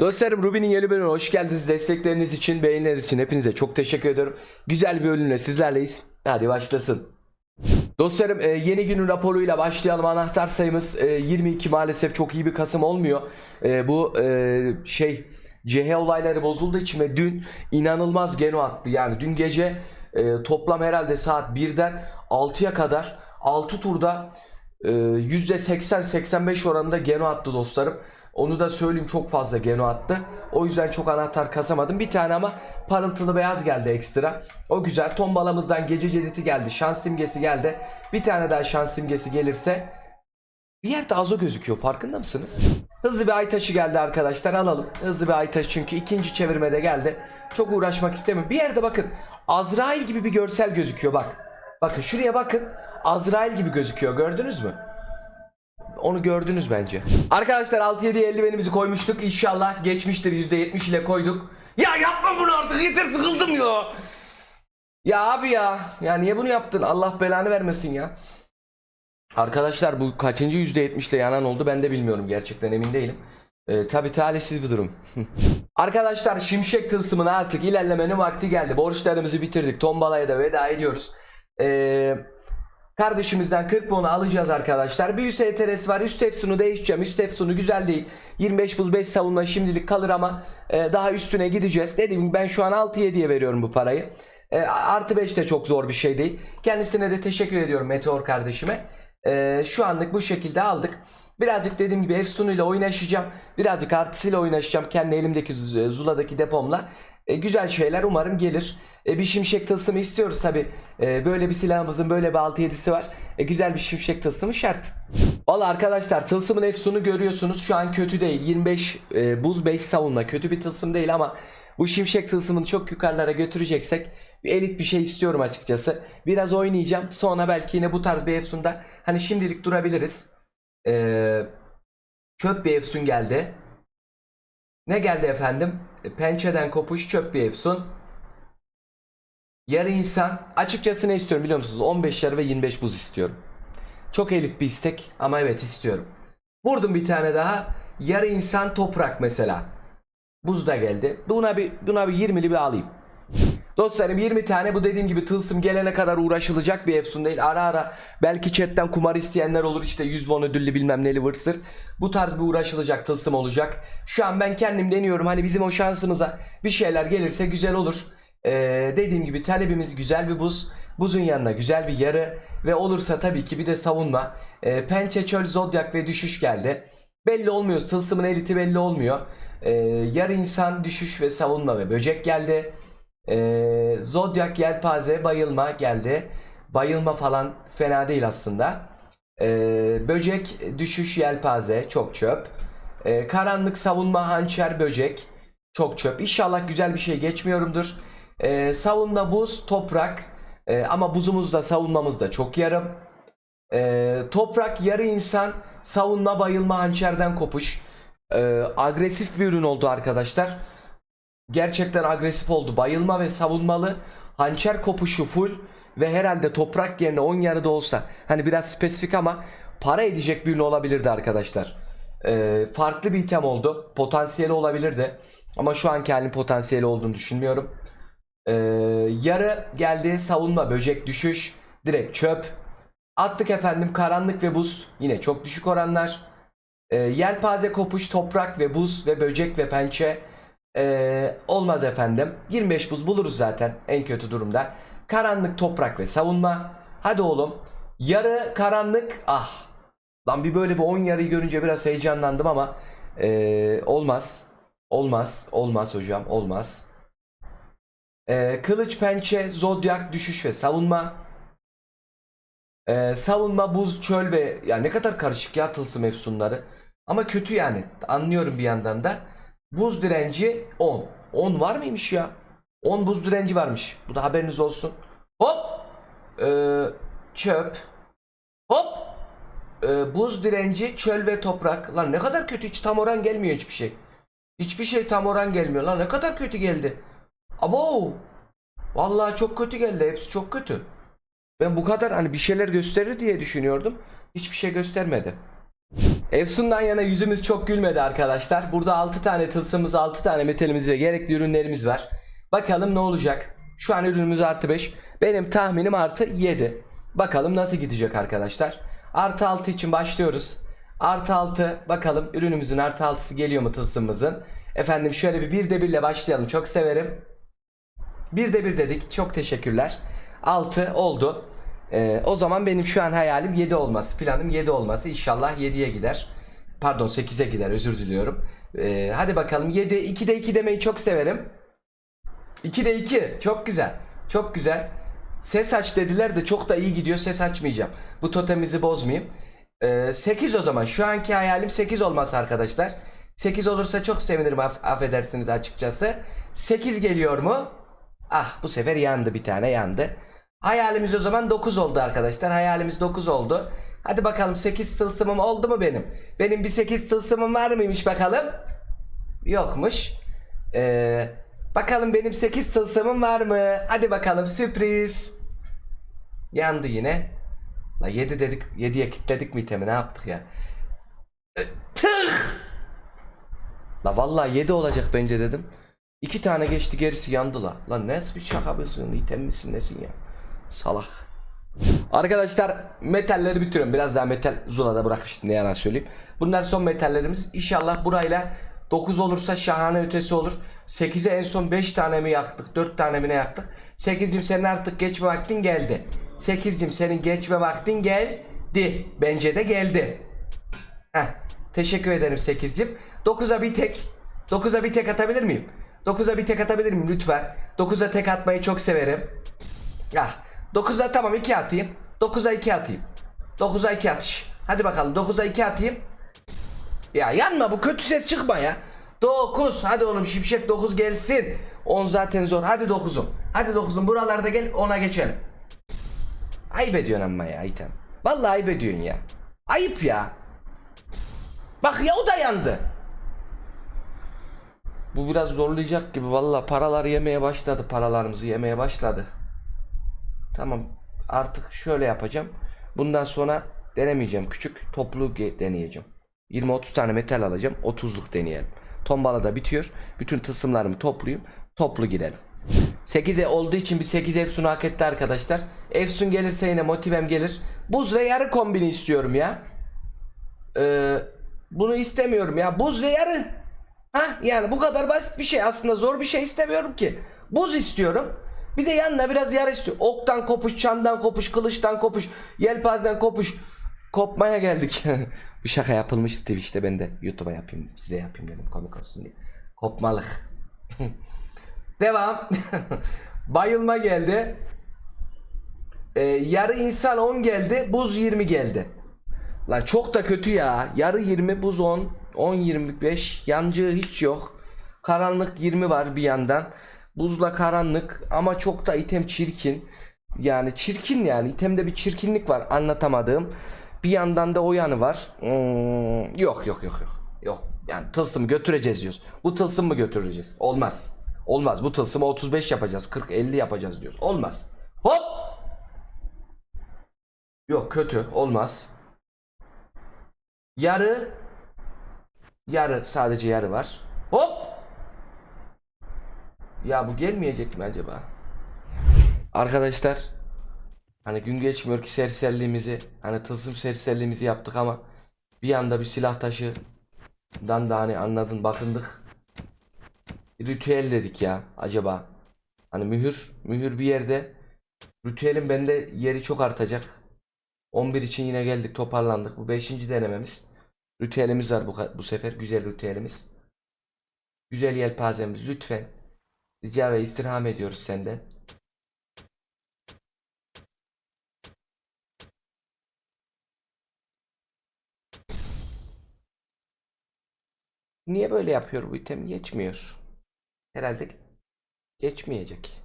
Dostlarım Ruby'nin yeni bölümüne hoş geldiniz. Destekleriniz için, beğenileriniz için hepinize çok teşekkür ediyorum. Güzel bir bölümle sizlerleyiz. Hadi başlasın. Dostlarım e, yeni günün raporuyla başlayalım. Anahtar sayımız e, 22 maalesef çok iyi bir Kasım olmuyor. E, bu e, şey CH olayları bozulduğu için ve dün inanılmaz geno attı. Yani dün gece e, toplam herhalde saat 1'den 6'ya kadar 6 turda e, %80-85 oranında geno attı dostlarım. Onu da söyleyeyim çok fazla geno attı. O yüzden çok anahtar kasamadım. Bir tane ama parıltılı beyaz geldi ekstra. O güzel. Tombalamızdan gece cediti geldi. Şans simgesi geldi. Bir tane daha şans simgesi gelirse bir yerde azo gözüküyor. Farkında mısınız? Hızlı bir ay taşı geldi arkadaşlar. Alalım. Hızlı bir ay taşı çünkü ikinci çevirmede geldi. Çok uğraşmak istemiyorum. Bir yerde bakın. Azrail gibi bir görsel gözüküyor bak. Bakın şuraya bakın. Azrail gibi gözüküyor. Gördünüz mü? Onu gördünüz bence. Arkadaşlar 6-7'ye eldivenimizi koymuştuk. İnşallah geçmiştir. %70 ile koyduk. Ya yapma bunu artık yeter sıkıldım ya. Ya abi ya. Ya niye bunu yaptın? Allah belanı vermesin ya. Arkadaşlar bu kaçıncı %70 ile yanan oldu ben de bilmiyorum. Gerçekten emin değilim. Ee, tabii talihsiz bir durum. Arkadaşlar şimşek tılsımına artık ilerlemenin vakti geldi. Borçlarımızı bitirdik. Tombalaya da veda ediyoruz. Eee... Kardeşimizden 40 puanı alacağız arkadaşlar. Bir üst ETRS var. Üst efsunu değişeceğim. Üst efsunu güzel değil. 25 buz 5 savunma şimdilik kalır ama e, daha üstüne gideceğiz. Gibi ben şu an 6-7'ye veriyorum bu parayı. E, artı 5 de çok zor bir şey değil. Kendisine de teşekkür ediyorum Meteor kardeşime. E, şu anlık bu şekilde aldık. Birazcık dediğim gibi Efsun'uyla oynaşacağım. Birazcık artısıyla oynaşacağım. Kendi elimdeki Z- Zula'daki depomla. E, güzel şeyler umarım gelir. E, bir şimşek tılsımı istiyoruz tabi. böyle bir silahımızın böyle bir 6-7'si var. E, güzel bir şimşek tılsımı şart. Valla arkadaşlar tılsımın efsunu görüyorsunuz. Şu an kötü değil. 25 e, buz 5 savunma. Kötü bir tılsım değil ama bu şimşek tılsımını çok yukarılara götüreceksek bir elit bir şey istiyorum açıkçası. Biraz oynayacağım. Sonra belki yine bu tarz bir efsunda hani şimdilik durabiliriz. Ee, çöp bir efsun geldi. Ne geldi efendim? E, Pençeden kopuş çöp bir efsun. Yarı insan. Açıkçası ne istiyorum biliyor musunuz? 15 yarı ve 25 buz istiyorum. Çok elit bir istek ama evet istiyorum. Vurdum bir tane daha. Yarı insan toprak mesela. Buz da geldi. Buna bir buna bir 20'li bir alayım. Dostlarım 20 tane bu dediğim gibi tılsım gelene kadar uğraşılacak bir efsun değil. Ara ara belki chatten kumar isteyenler olur işte 100 won ödüllü bilmem neli vırsır. Bu tarz bir uğraşılacak tılsım olacak. Şu an ben kendim deniyorum hani bizim o şansımıza bir şeyler gelirse güzel olur. Ee, dediğim gibi talebimiz güzel bir buz. Buzun yanına güzel bir yarı ve olursa tabii ki bir de savunma. Ee, pençe, çöl, zodyak ve düşüş geldi. Belli olmuyor. Tılsımın eliti belli olmuyor. Ee, yarı insan, düşüş ve savunma ve böcek geldi. Ee, Zodyak yelpaze bayılma geldi. Bayılma falan fena değil aslında. Ee, böcek düşüş yelpaze çok çöp. Ee, karanlık savunma hançer böcek çok çöp. İnşallah güzel bir şey geçmiyorumdur. Ee, savunma buz toprak Ee, ama buzumuz da savunmamız da çok yarım. Ee, toprak yarı insan savunma bayılma hançerden kopuş. Ee, agresif bir ürün oldu arkadaşlar. Gerçekten agresif oldu. Bayılma ve savunmalı. Hançer kopuşu full ve herhalde toprak yerine 10 yarıda olsa hani biraz spesifik ama para edecek bir olabilirdi arkadaşlar. Ee, farklı bir item oldu. Potansiyeli olabilirdi. Ama şu anki halin potansiyeli olduğunu düşünmüyorum. Ee, yarı geldi savunma böcek düşüş direkt çöp. Attık efendim karanlık ve buz yine çok düşük oranlar. Ee, yelpaze kopuş toprak ve buz ve böcek ve pençe ee, olmaz efendim. 25 buz buluruz zaten en kötü durumda. Karanlık toprak ve savunma. Hadi oğlum. Yarı karanlık. Ah. Lan bir böyle bir 10 yarıyı görünce biraz heyecanlandım ama ee, olmaz. Olmaz. Olmaz hocam. Olmaz. Ee, kılıç pençe zodyak düşüş ve savunma. Ee, savunma buz çöl ve ya ne kadar karışık ya tılsım efsunları. Ama kötü yani. Anlıyorum bir yandan da. Buz direnci 10. 10 var mıymış ya? 10 buz direnci varmış. Bu da haberiniz olsun. Hop. Ee, çöp. Hop. Ee, buz direnci çöl ve toprak. Lan ne kadar kötü hiç tam oran gelmiyor hiçbir şey. Hiçbir şey tam oran gelmiyor. Lan ne kadar kötü geldi. Abo. Vallahi çok kötü geldi. Hepsi çok kötü. Ben bu kadar hani bir şeyler gösterir diye düşünüyordum. Hiçbir şey göstermedi. Efsun'dan yana yüzümüz çok gülmedi arkadaşlar. Burada 6 tane tılsımımız, 6 tane metalimiz ve gerekli ürünlerimiz var. Bakalım ne olacak? Şu an ürünümüz artı 5. Benim tahminim artı 7. Bakalım nasıl gidecek arkadaşlar. Artı 6 için başlıyoruz. Artı 6 bakalım ürünümüzün artı 6'sı geliyor mu tılsımımızın. Efendim şöyle bir bir de birle başlayalım. Çok severim. Bir de bir dedik. Çok teşekkürler. 6 oldu. Ee, o zaman benim şu an hayalim 7 olması. Planım 7 olması. İnşallah 7'ye gider. Pardon 8'e gider. Özür diliyorum. Ee, hadi bakalım 7. 2'de 2 demeyi çok severim. 2'de 2. Çok güzel. Çok güzel. Ses aç dediler de çok da iyi gidiyor. Ses açmayacağım. Bu totemizi bozmayayım. Ee, 8 o zaman. Şu anki hayalim 8 olması arkadaşlar. 8 olursa çok sevinirim aff- affedersiniz açıkçası. 8 geliyor mu? Ah bu sefer yandı bir tane yandı. Hayalimiz o zaman 9 oldu arkadaşlar. Hayalimiz 9 oldu. Hadi bakalım 8 tılsımım oldu mu benim? Benim bir 8 tılsımım var mıymış bakalım? Yokmuş. Ee, bakalım benim 8 tılsımım var mı? Hadi bakalım sürpriz. Yandı yine. La 7 dedik. 7'ye kilitledik mi itemi ne yaptık ya? Ö, Tıh! La vallahi 7 olacak bence dedim. İki tane geçti gerisi yandı la. Lan nasıl bir şaka mısın? İtem misin nesin ya? Salak. Arkadaşlar metalleri bitiriyorum. Biraz daha metal Zula'da bırakmıştım ne yalan söyleyeyim. Bunlar son metallerimiz. İnşallah burayla 9 olursa şahane ötesi olur. 8'e en son 5 tane mi yaktık? 4 tane mi ne yaktık? 8'cim senin artık geçme vaktin geldi. 8'cim senin geçme vaktin geldi. Bence de geldi. Heh, teşekkür ederim 8'cim. 9'a bir tek. 9'a bir tek atabilir miyim? 9'a bir tek atabilir miyim lütfen? 9'a tek atmayı çok severim. Ah, 9'a tamam 2 atayım. 9'a 2 atayım. 9'a 2 atış. Hadi bakalım 9'a 2 atayım. Ya yanma bu kötü ses çıkma ya. 9 hadi oğlum şimşek 9 gelsin. 10 zaten zor. Hadi 9'um. Hadi 9'um buralarda gel 10'a geçelim. Ayıp ediyorsun ama ya item. Vallahi ayıp ediyorsun ya. Ayıp ya. Bak ya o da yandı. Bu biraz zorlayacak gibi valla paralar yemeye başladı paralarımızı yemeye başladı. Tamam artık şöyle yapacağım. Bundan sonra denemeyeceğim küçük toplu deneyeceğim. 20-30 tane metal alacağım 30'luk deneyelim. Tombala da bitiyor. Bütün tılsımlarımı toplayayım. Toplu girelim. 8'e olduğu için bir 8 Efsun hak etti arkadaşlar. Efsun gelirse yine motivem gelir. Buz ve yarı kombini istiyorum ya. Ee, bunu istemiyorum ya. Buz ve yarı. Ha yani bu kadar basit bir şey. Aslında zor bir şey istemiyorum ki. Buz istiyorum. Bir de yanına biraz yarı istiyorum. Oktan kopuş, çandan kopuş, kılıçtan kopuş, yelpazeden kopuş. Kopmaya geldik. bir şaka yapılmıştı Twitch'te ben de YouTube'a yapayım, size yapayım dedim komik olsun diye. Kopmalık. Devam. Bayılma geldi. Ee, yarı insan 10 geldi. Buz 20 geldi. Lan çok da kötü ya. Yarı 20 buz 10. 10 25. Yancı hiç yok. Karanlık 20 var bir yandan. Buzla karanlık ama çok da item çirkin. Yani çirkin yani. itemde bir çirkinlik var anlatamadığım. Bir yandan da o yanı var. Hmm, yok yok yok yok. Yok. Yani tılsım götüreceğiz diyoruz. Bu tılsım mı götüreceğiz? Olmaz. Olmaz. Bu tılsımı 35 yapacağız. 40 50 yapacağız diyoruz. Olmaz. Hop! Yok kötü. Olmaz. Yarı yarı sadece yarı var. Hop! Ya bu gelmeyecek mi acaba? Arkadaşlar hani gün geçmiyor ki serserliğimizi hani tılsım serserliğimizi yaptık ama bir anda bir silah taşıdan da hani anladın bakındık. Ritüel dedik ya acaba. Hani mühür mühür bir yerde ritüelin bende yeri çok artacak. 11 için yine geldik toparlandık. Bu 5. denememiz. Ritüelimiz var bu, bu sefer. Güzel ritüelimiz. Güzel yelpazemiz lütfen. Rica ve istirham ediyoruz senden. Niye böyle yapıyor bu item? Geçmiyor. Herhalde geçmeyecek.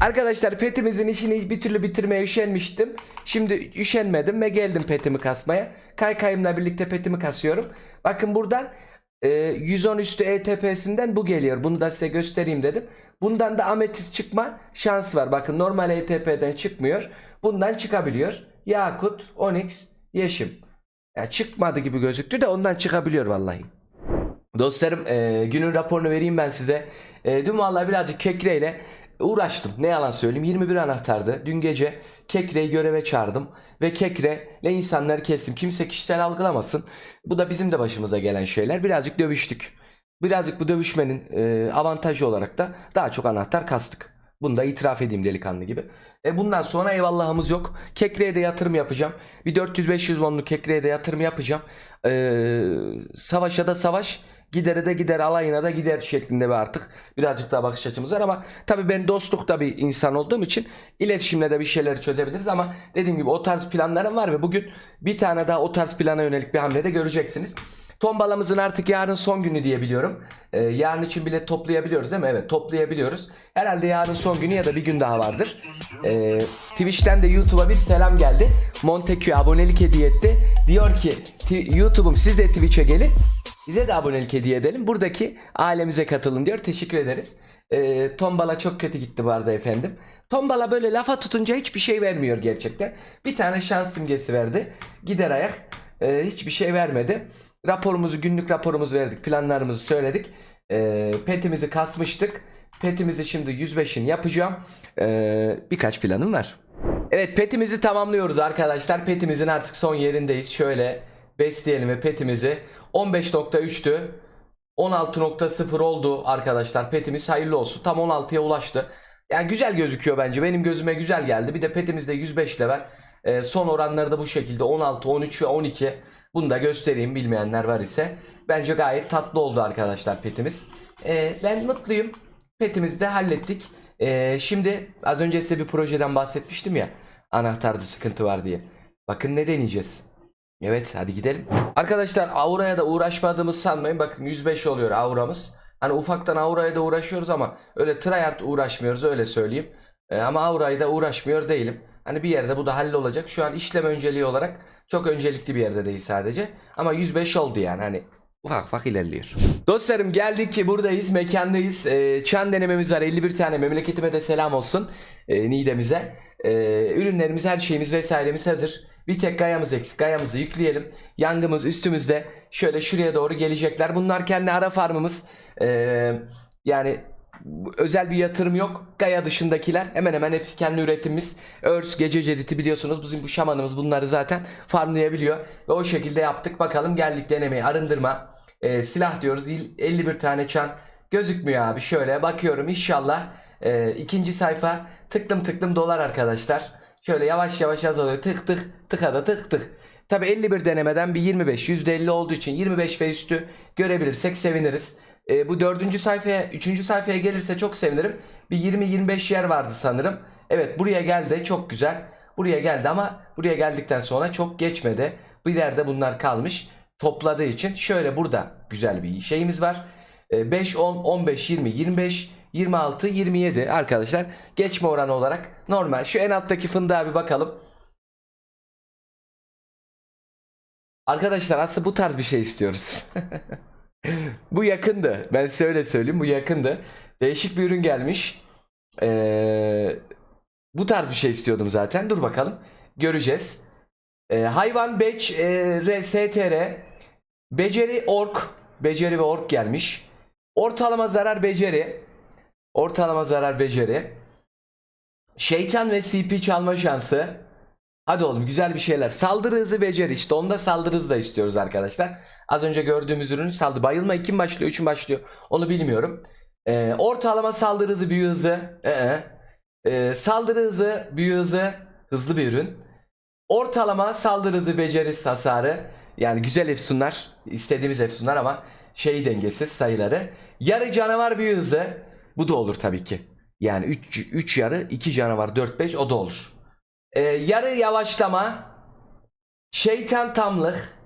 Arkadaşlar petimizin işini bir türlü bitirmeye üşenmiştim. Şimdi üşenmedim ve geldim petimi kasmaya. Kaykayımla birlikte petimi kasıyorum. Bakın buradan e, 110 üstü ETP'sinden bu geliyor. Bunu da size göstereyim dedim. Bundan da ametist çıkma şansı var. Bakın normal ETP'den çıkmıyor. Bundan çıkabiliyor. Yakut, Onyx, Yeşim. Ya çıkmadı gibi gözüktü de ondan çıkabiliyor vallahi. Dostlarım e, günün raporunu vereyim ben size. E, dün vallahi birazcık kekreyle uğraştım. Ne yalan söyleyeyim 21 anahtardı. Dün gece kekreyi göreve çağırdım. Ve kekreyle insanları kestim. Kimse kişisel algılamasın. Bu da bizim de başımıza gelen şeyler. Birazcık dövüştük. Birazcık bu dövüşmenin e, avantajı olarak da daha çok anahtar kastık. Bunu da itiraf edeyim delikanlı gibi. E bundan sonra eyvallahımız yok. Kekreye de yatırım yapacağım. Bir 400-500 wonluk kekreye de yatırım yapacağım. E, savaşa da savaş. Gidere de gider alayına da gider şeklinde bir artık birazcık daha bakış açımız var ama tabii ben dostlukta bir insan olduğum için iletişimle de bir şeyleri çözebiliriz ama dediğim gibi o tarz planlarım var ve bugün bir tane daha o tarz plana yönelik bir hamle de göreceksiniz. Tombalamızın artık yarın son günü diye biliyorum. Ee, yarın için bilet toplayabiliyoruz değil mi? Evet toplayabiliyoruz. Herhalde yarın son günü ya da bir gün daha vardır. Ee, Twitch'ten de YouTube'a bir selam geldi. Montekü abonelik hediye etti. Diyor ki "Ti- YouTube'um siz de Twitch'e gelin. Bize de abonelik hediye edelim. Buradaki ailemize katılın diyor. Teşekkür ederiz. Ee, tombala çok kötü gitti bu arada efendim. Tombala böyle lafa tutunca hiçbir şey vermiyor gerçekten. Bir tane şans simgesi verdi. Gider ayak. Ee, hiçbir şey vermedi. Raporumuzu günlük raporumuzu verdik. Planlarımızı söyledik. Ee, petimizi kasmıştık. Petimizi şimdi 105'in yapacağım. Ee, birkaç planım var. Evet petimizi tamamlıyoruz arkadaşlar. Petimizin artık son yerindeyiz. Şöyle besleyelim ve petimizi 15.3'tü. 16.0 oldu arkadaşlar. Petimiz hayırlı olsun. Tam 16'ya ulaştı. Yani güzel gözüküyor bence. Benim gözüme güzel geldi. Bir de petimizde 105 level. Ee, son oranları da bu şekilde 16, 13 ve 12. Bunu da göstereyim bilmeyenler var ise. Bence gayet tatlı oldu arkadaşlar petimiz. Ee, ben mutluyum. Petimizi de hallettik. Ee, şimdi az önce size bir projeden bahsetmiştim ya. Anahtarda sıkıntı var diye. Bakın ne deneyeceğiz. Evet hadi gidelim. Arkadaşlar Aura'ya da uğraşmadığımız sanmayın. Bakın 105 oluyor Aura'mız. Hani ufaktan Aura'ya da uğraşıyoruz ama öyle tryhard uğraşmıyoruz öyle söyleyeyim. Ee, ama Aura'ya da uğraşmıyor değilim. Hani bir yerde bu da hallolacak. Şu an işlem önceliği olarak çok öncelikli bir yerde değil sadece. Ama 105 oldu yani hani ufak ufak ilerliyor. Dostlarım geldik ki buradayız mekandayız. Ee, çan denememiz var 51 tane memleketime de selam olsun. Ee, Niğde'mize. Ee, ürünlerimiz her şeyimiz vesairemiz hazır. Bir tek gayamız eksik. Gayamızı yükleyelim. Yangımız üstümüzde. Şöyle şuraya doğru gelecekler. Bunlar kendi ara farmımız. Ee, yani özel bir yatırım yok. Gaya dışındakiler hemen hemen hepsi kendi üretimimiz. Örs, gece cediti biliyorsunuz bizim bu şamanımız bunları zaten farmlayabiliyor. Ve o şekilde yaptık. Bakalım geldik denemeye arındırma. Ee, silah diyoruz. İl- 51 tane çan. Gözükmüyor abi. Şöyle bakıyorum inşallah. Ee, ikinci sayfa tıklım tıklım dolar arkadaşlar. Şöyle yavaş yavaş azalıyor. Tık tık tıka da tık tık. Tabi 51 denemeden bir 25 %50 olduğu için 25 ve üstü görebilirsek seviniriz. Ee, bu dördüncü sayfaya, üçüncü sayfaya gelirse çok sevinirim. Bir 20-25 yer vardı sanırım. Evet buraya geldi çok güzel. Buraya geldi ama buraya geldikten sonra çok geçmedi. Bir yerde bunlar kalmış. Topladığı için şöyle burada güzel bir şeyimiz var. Ee, 5, 10, 15, 20, 25, 26, 27 arkadaşlar. Geçme oranı olarak normal. Şu en alttaki fındığa bir bakalım. Arkadaşlar aslında bu tarz bir şey istiyoruz. bu yakındı. Ben size öyle söyleyeyim. Bu yakındı. Değişik bir ürün gelmiş. Ee, bu tarz bir şey istiyordum zaten. Dur bakalım. Göreceğiz. Ee, hayvan Beç e, STR Beceri Ork Beceri ve Ork gelmiş. Ortalama zarar beceri. Ortalama zarar beceri. Şeytan ve CP çalma şansı. Hadi oğlum güzel bir şeyler. Saldırı hızı beceri işte. Onda saldırı hızı da istiyoruz arkadaşlar. Az önce gördüğümüz ürünün saldırı. Bayılma kim başlıyor? Üçün başlıyor. Onu bilmiyorum. Ee, ortalama saldırı hızı büyü hızı. Ee, ee, saldırı hızı büyü hızı. Hızlı bir ürün. Ortalama saldırı hızı beceri hasarı. Yani güzel efsunlar. istediğimiz efsunlar ama şey dengesiz sayıları. Yarı canavar büyü hızı. Bu da olur tabii ki. Yani 3 3 yarı 2 canavar 4 5 o da olur. Ee, yarı yavaşlama. Şeytan tamlık.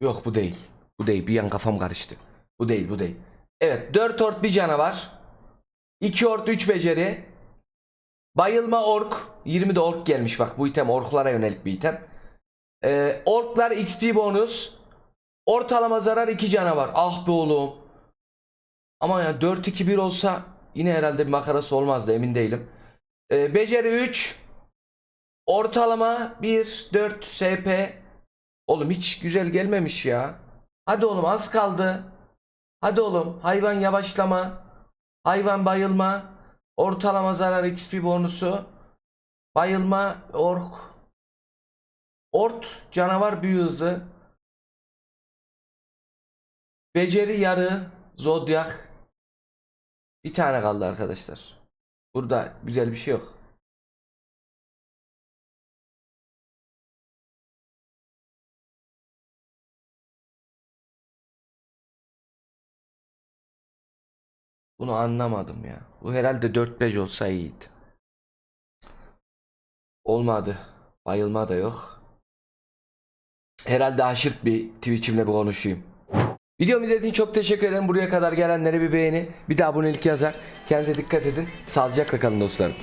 Yok bu değil. Bu değil. Bir an kafam karıştı. Bu değil bu değil. Evet 4 ort bir canavar. 2 ort 3 beceri. Bayılma ork. 20 de ork gelmiş bak. Bu item orklara yönelik bir item. Ee, orklar XP bonus. Ortalama zarar 2 canavar. Ah be oğlum. Ama ya 4-2-1 olsa yine herhalde bir makarası olmazdı emin değilim. Ee, beceri 3. Ortalama 1 4 SP. Oğlum hiç güzel gelmemiş ya. Hadi oğlum az kaldı. Hadi oğlum hayvan yavaşlama. Hayvan bayılma. Ortalama zarar XP bonusu. Bayılma ork. Ort canavar büyü hızı. Beceri yarı zodyak. Bir tane kaldı arkadaşlar. Burada güzel bir şey yok. Bunu anlamadım ya. Bu herhalde 4-5 olsa iyiydi. Olmadı. Bayılma da yok. Herhalde aşırt bir Twitch'imle bir konuşayım. Videomu izlediğiniz için çok teşekkür ederim. Buraya kadar gelenlere bir beğeni, bir de abonelik yazar. Kendinize dikkat edin. Sağlıcakla kalın dostlarım.